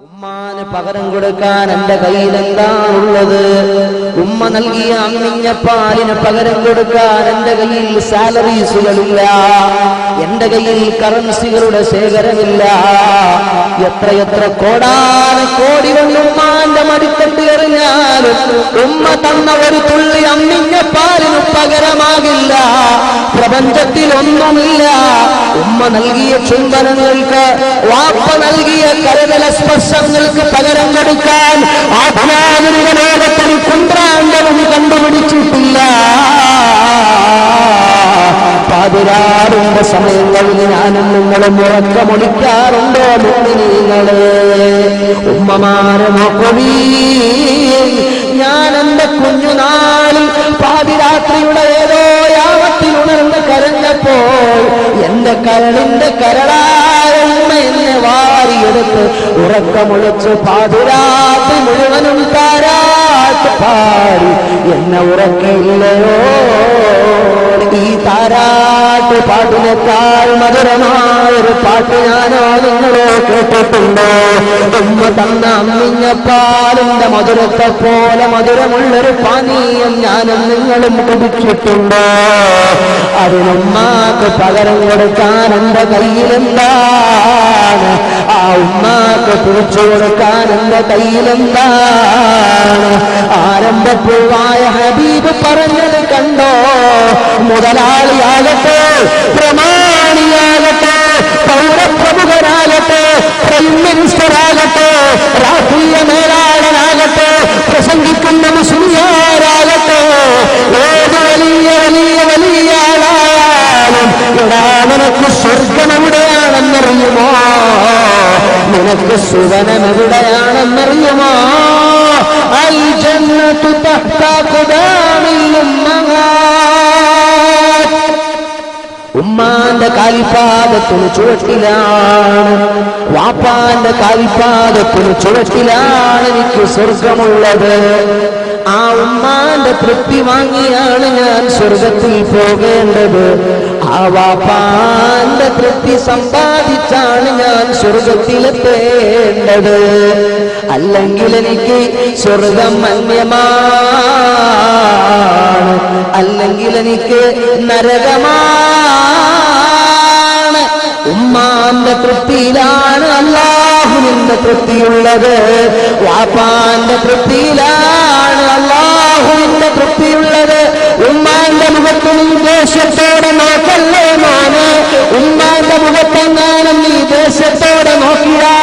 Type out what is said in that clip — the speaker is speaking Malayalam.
ഉമ്മാന് പകരം കൊടുക്കാൻ എന്റെ കയ്യിൽ എന്താണുള്ളത് ഉമ്മ നൽകിയ അമ്മിഞ്ഞ പാലിന് പകരം കൊടുക്കാൻ എന്റെ കയ്യിൽ സാലറീസുകളില്ല. എന്റെ കയ്യിൽ കറൻസികളുടെ ശേഖരമില്ല. എത്രയെത്ര കോടാന കോടി കൊണ്ട് ഉമ്മാന്റെ മടിത്തട്ട് എറിഞ്ഞാലും ഉമ്മ തന്ന ഒരു തുള്ളി അമ്മിഞ്ഞ പാലിന് പകരമാകില്ല പ്രപഞ്ചത്തിൽ ഒന്നുമില്ല ഉമ്മ നൽകിയ ചുംബനങ്ങൾക്ക് വാപ്പ നൽകിയ കരതല സ്പർശങ്ങൾക്ക് പകരം കൊടുക്കാൻ ആ ഭയാനുക ലോകത്തിന് കുന്ത്രാണ്ടവും കണ്ടുപിടിച്ചിട്ടില്ല. പാതിരാറിന്റെ സമയങ്ങളിൽ ഞാനും നിങ്ങളും ഉറക്കമൊളിക്കാറുണ്ടോ നിങ്ങളെ ഉമ്മമാരെ നോക്കവീ ഞാൻ എന്റെ കുഞ്ഞുനാളിൽ പാതിരാത്രിയുടെ കരളിന്റെ എന്നെ വാരിയെടുത്ത് ഉറക്കമൊളിച്ച് പാതിരാത്രി മുഴുവനും താരാട്ട് പാടി. എന്നെ ഉറക്കില്ലയോ? ഈ താരാട്ട് പാട്ടിനേക്കാൾ മധുരമായൊരു പാട്ട് ഞാനോ നിങ്ങളോ കേട്ടിട്ടുണ്ടോ. അമ്മ തന്ന അമ്മിഞ്ഞ പാലിന്റെ മധുരത്തെ പോലെ മധുരമുള്ളൊരു പാനീയം ഞാനും നിങ്ങളും കുടിച്ചിട്ടുണ്ടോ. അതിനുമ്മാക്ക് പകരം കൊടുക്കാൻ എന്റെ കയ്യിലെന്താണ്? ആ ഉമ്മാക്ക് പിടിച്ചു കൊടുക്കാൻ എന്റെ കയ്യിലെന്താണ്? ആരംഭപ്പുവായ ഹബീബ് പറഞ്ഞത് കണ്ടോ? മുതലാളിയാകട്ടെ നിനക്ക് സുവനം എവിടെയാണെന്നറിയുമോ അൽ ജന്നത്തു ഉമ്മാന്റെ കാൽപാദത്തിന് ചുവട്ടിലാണ്. വാപ്പാന്റെ കാൽപാദത്തിന് ചുവട്ടിലാണ് എനിക്ക് സ്വർഗമുള്ളത് ആ ഉമ്മാന്റെ തൃപ്തി വാങ്ങിയാണ് ഞാൻ സ്വർഗത്തിൽ പോകേണ്ടത്. ആ തൃപ്തി സമ്പാദിച്ചാണ് ഞാൻ സ്വർഗത്തിലെത്തേണ്ടത്. അല്ലെങ്കിൽ എനിക്ക് സ്വർഗം അന്യമാണ്. അല്ലെങ്കിൽ എനിക്ക് നരകമാണ്. ഉമ്മാന്റെ തൃപ്തിയിലാണ് അല്ലാഹുവിന്റെ തൃപ്തിയുള്ളത്. വാപ്പാന്റെ തൃപ്തിയിലാണ് അള്ളാഹുവിന്റെ തൃപ്തിയുള്ളത്. ഉമ്മാന്റെ മുഖത്തും നീ ese toro no